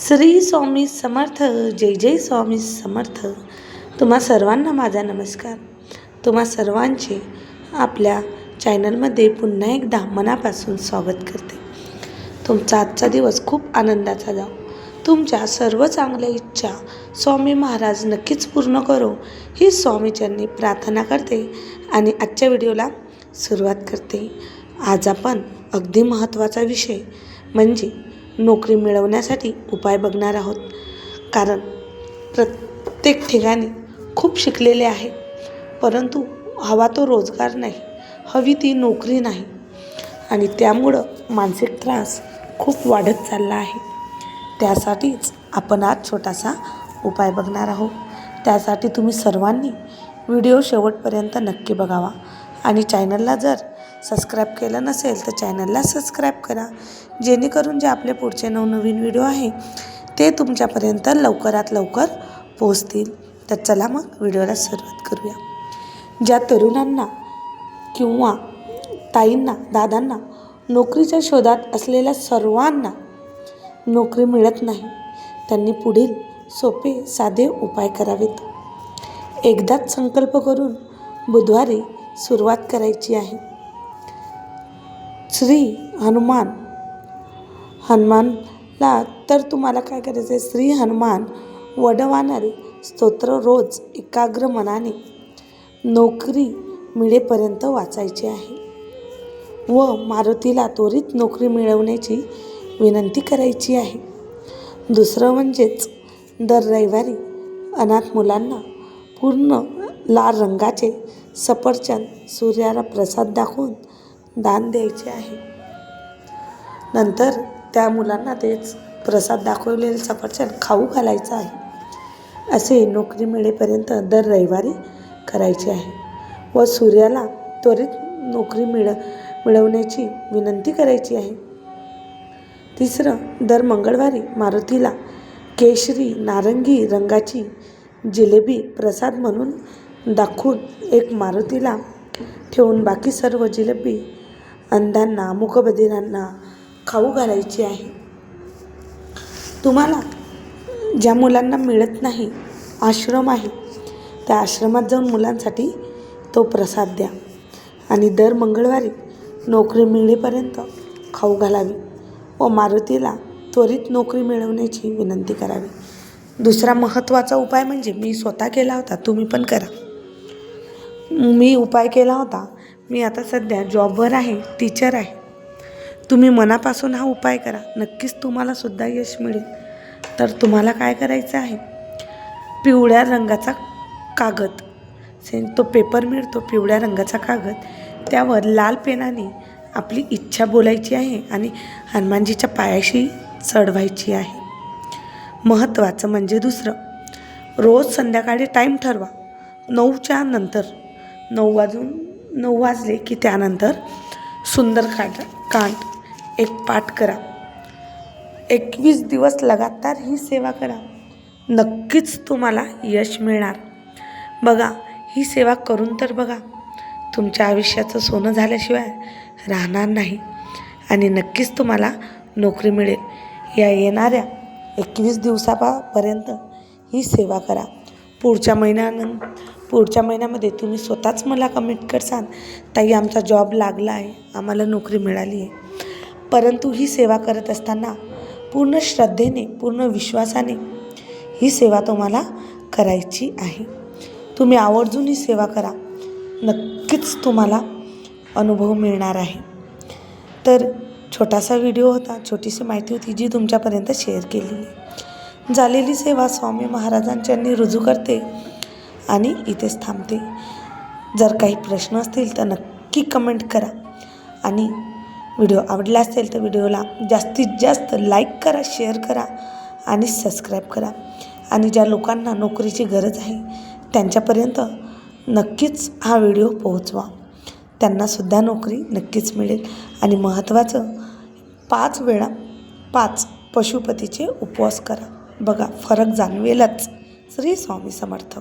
श्री स्वामी समर्थ जय जय स्वामी समर्थ. तुम्हा सर्वांना माझा नमस्कार. तुम्हा सर्वांचे आपल्या चॅनलमध्ये पुन्हा एकदा मनापासून स्वागत करते. तुमचा आजचा दिवस खूप आनंदाचा जाओ. तुमच्या सर्व चांगल्या इच्छा स्वामी महाराज नक्कीच पूर्ण करो. ही स्वामीच्यांनी प्रार्थना करते आणि आजच्या व्हिडिओला सुरुवात करते. आज आपण अगदी महत्त्वाचा विषय म्हणजे नोकरी मिळवण्यासाठी उपाय बघणार आहोत. कारण प्रत्येक ठिकाणी खूप शिकलेले आहे. परंतु हवा तो रोजगार नाही हवी ती नोकरी नाही. आणि त्यामुळं मानसिक त्रास खूप वाढत चालला आहे. त्यासाठीच आपण आज छोटासा उपाय बघणार आहोत. त्यासाठी तुम्ही सर्वांनी व्हिडिओ शेवटपर्यंत नक्की बघावा. आणि चॅनलला जर सबस्क्राईब केलं नसेल तर चॅनलला सबस्क्राईब करा. जेणेकरून जे आपले पुढचे नवनवीन व्हिडिओ आहे ते तुमच्यापर्यंत लवकरात लवकर पोहोचतील. तर चला मग व्हिडिओला सुरुवात करूया. ज्या तरुणांना किंवा ताईंना दादांना नोकरीच्या शोधात असलेल्या सर्वांना नोकरी मिळत नाही त्यांनी पुढील सोपे साधे उपाय करावेत. एकदाच संकल्प करून बुधवारी सुरुवात करायची आहे. श्री हनुमान. हनुमानला तर तुम्हाला काय करायचं आहे श्री हनुमान वडवानल स्तोत्र रोज एकाग्र मनाने नोकरी मिळेपर्यंत वाचायची आहे. व मारुतीला त्वरित नोकरी मिळवण्याची विनंती करायची आहे. दुसरं म्हणजेच दर रविवारी अनाथ मुलांना पूर्ण लाल रंगाचे सफरचंद सूर्याला प्रसाद दाखवून दान द्यायचे आहे. नंतर त्या मुलांना तेच प्रसाद दाखवलेले सफरचंद खाऊ घालायचं आहे. असे नोकरी मिळेपर्यंत दर रविवारी करायचे आहे व सूर्याला त्वरित नोकरी मिळ मिळवण्याची विनंती करायची आहे. तिसरं दर मंगळवारी मारुतीला केशरी नारंगी रंगाची जिलेबी प्रसाद म्हणून दाखवून एक मारुतीला ठेवून बाकी सर्व जिलेबी अंधांना मुकबधिरांना खाऊ घालायची आहे. तुम्हाला ज्या मुलांना मिळत नाही आश्रम आहे त्या आश्रमात जाऊन मुलांसाठी तो प्रसाद द्या आणि दर मंगळवारी नोकरी मिळेपर्यंत खाऊ घालावी व मारुतीला त्वरित नोकरी मिळवण्याची विनंती करावी. दुसरा महत्त्वाचा उपाय म्हणजे मी स्वतः केला होता तुम्ही पण करा. मी उपाय केला होता मी आता सध्या जॉबवर आहे टीचर आहे. तुम्ही मनापासून हा उपाय करा. नक्कीच तुम्हाला सुद्धा यश मिळेल. तर तुम्हाला काय करायचं आहे? पिवळ्या रंगाचा कागद. से तो पेपर मिळतो पिवळ्या रंगाचा कागद. त्यावर लाल पेनाने आपली इच्छा बोलायची आहे आणि हनुमानजीच्या पायाशी चढवायची आहे. महत्त्वाचं म्हणजे दुसरं. रोज संध्याकाळी टाईम ठरवा. नऊच्या नंतर. नऊ वाजून नऊ वाजले की त्यानंतर सुंदरकांड कांड. एक पाठ करा. एकवीस दिवस लगातार ही सेवा करा. नक्कीच तुम्हाला यश मिळणार. बघा ही सेवा करून तर बघा. तुमच्या आयुष्याचं सोनं झाल्याशिवाय राहणार नाही. आणि नक्कीच तुम्हाला नोकरी मिळेल. या येणाऱ्या एकवीस दिवसापर्यंत ही सेवा करा. पुढच्या महिन्यानं पुढच्या महिन्यामध्ये तुम्ही स्वतःच मला कमेंट करसान. ताई आमचा जॉब लागला आहे. आम्हाला नोकरी मिळाली आहे. परंतु ही सेवा करत असताना पूर्ण श्रद्धेने पूर्ण विश्वासाने ही सेवा तुम्हाला करायची आहे. तुम्ही आवर्जून ही सेवा करा. नक्कीच तुम्हाला अनुभव मिळणार आहे. तर छोटासा व्हिडिओ होता. छोटीशी माहिती होती जी तुमच्यापर्यंत शेअर केलेली. झालेली सेवा स्वामी महाराजांच्यांनी रुजू करते. आणि इथेच थांबते. जर काही प्रश्न असतील तर नक्की कमेंट करा. आणि व्हिडिओ आवडला असेल तर व्हिडिओला जास्तीत जास्त लाईक करा शेअर करा आणि सबस्क्राईब करा. आणि ज्या लोकांना नोकरीची गरज आहे त्यांच्यापर्यंत नक्कीच हा व्हिडिओ पोहोचवा. त्यांनासुद्धा नोकरी नक्कीच मिळेल. आणि महत्त्वाचं पाच वेळा पाच पशुपतीचे उपवास करा. बघा फरक जाणवेलच. श्री स्वामी समर्थ.